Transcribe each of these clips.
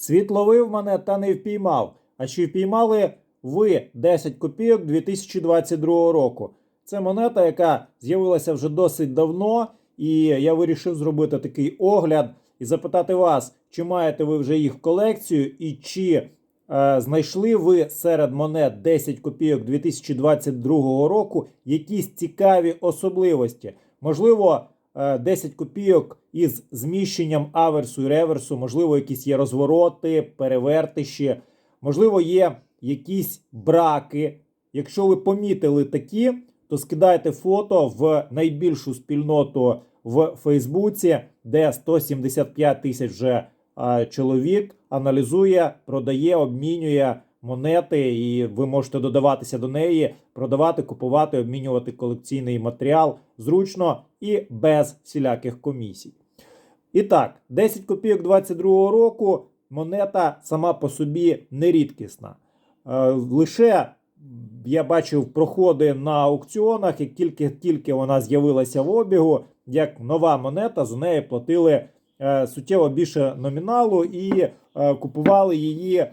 Світ ловив мене та не впіймав. А чи впіймали ви 10 копійок 2022 року? Це монета, яка з'явилася вже досить давно, і я вирішив зробити такий огляд і запитати вас, чи маєте ви вже їх в колекцію, і чи е, знайшли ви серед монет 10 копійок 2022 року якісь цікаві особливості? Можливо, 10 копійок із зміщенням аверсу і реверсу, можливо, якісь є розвороти, перевертиші, можливо, є якісь браки. Якщо ви помітили такі, то скидайте фото в найбільшу спільноту в Фейсбуці, де 175 тисяч вже чоловік аналізує, продає, обмінює монети, і ви можете додаватися до неї, продавати, купувати, обмінювати колекційний матеріал зручно і без всіляких комісій. І так, 10 копійок 22 року монета сама по собі не рідкісна. Е, Лише я бачив проходи на аукціонах, як тільки, тільки вона з'явилася в обігу, як нова монета, за неї платили е, суттєво більше номіналу і е, купували її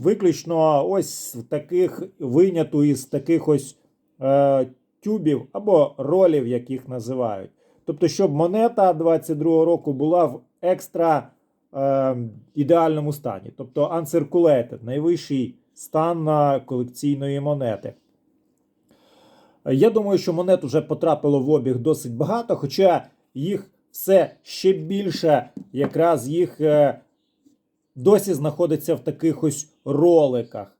виключно ось в таких вийняту із таких ось е, тюбів або ролів, як їх називають. Тобто, щоб монета 22 року була в екстра е, ідеальному стані, тобто uncirculated, найвищий стан колекційної монети. Я думаю, що монет вже потрапило в обіг досить багато, хоча їх все ще більше, якраз їх е, досі знаходиться в таких ось роликах.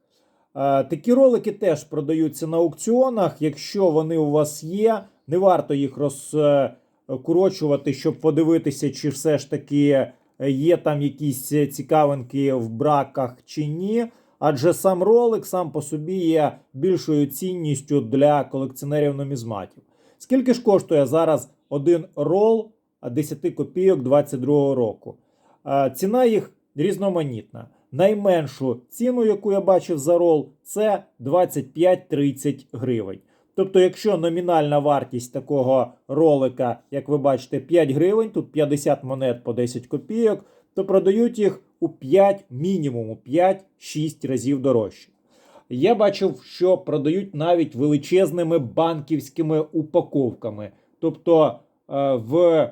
Е, Такі ролики теж продаються на аукціонах. Якщо вони у вас є, не варто їх розкурочувати, щоб подивитися, чи все ж таки є там якісь цікавинки в браках чи ні. Адже сам ролик сам по собі є більшою цінністю для колекціонерів нумізматів. Скільки ж коштує зараз один рол 10 копійок 22 року? Е, Ціна їх різноманітна. Найменшу ціну, яку я бачив за рол, це 25-30 гривень. Тобто, якщо номінальна вартість такого ролика, як ви бачите, 5 гривень, тут 50 монет по 10 копійок, то продають їх у 5, мінімум 5-6 разів дорожче. Я бачив, що продають навіть величезними банківськими упаковками. Тобто е, в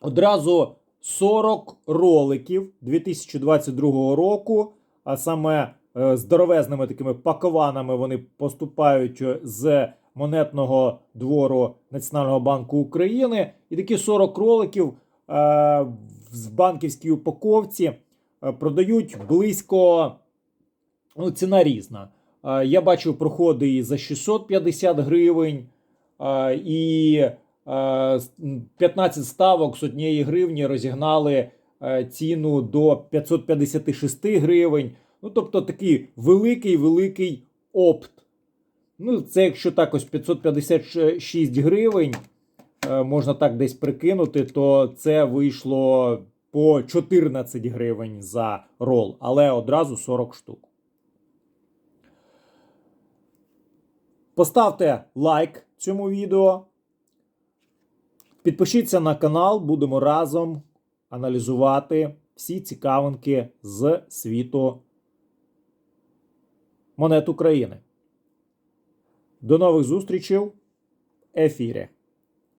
одразу 40 роликів 2022 року, а саме е, здоровезними такими пакованами вони поступають з монетного двору Національного банку України. І такі 40 роликів е, в банківській упаковці е, продають близько. Ну, ціна різна. Е, Я бачив проходи і за 650 гривень, е, і е, 15 ставок з однієї гривні розігнали е, ціну до 556 гривень. Ну, тобто такий великий великий опт. Ну, це якщо так ось 556 гривень, е, можна так десь прикинути, то це вийшло по 14 гривень за рол, але одразу 40 штук. Поставте лайк цьому відео. Підпишіться на канал, будемо разом аналізувати всі цікавинки з світу монет України. До нових зустрічей в ефірі.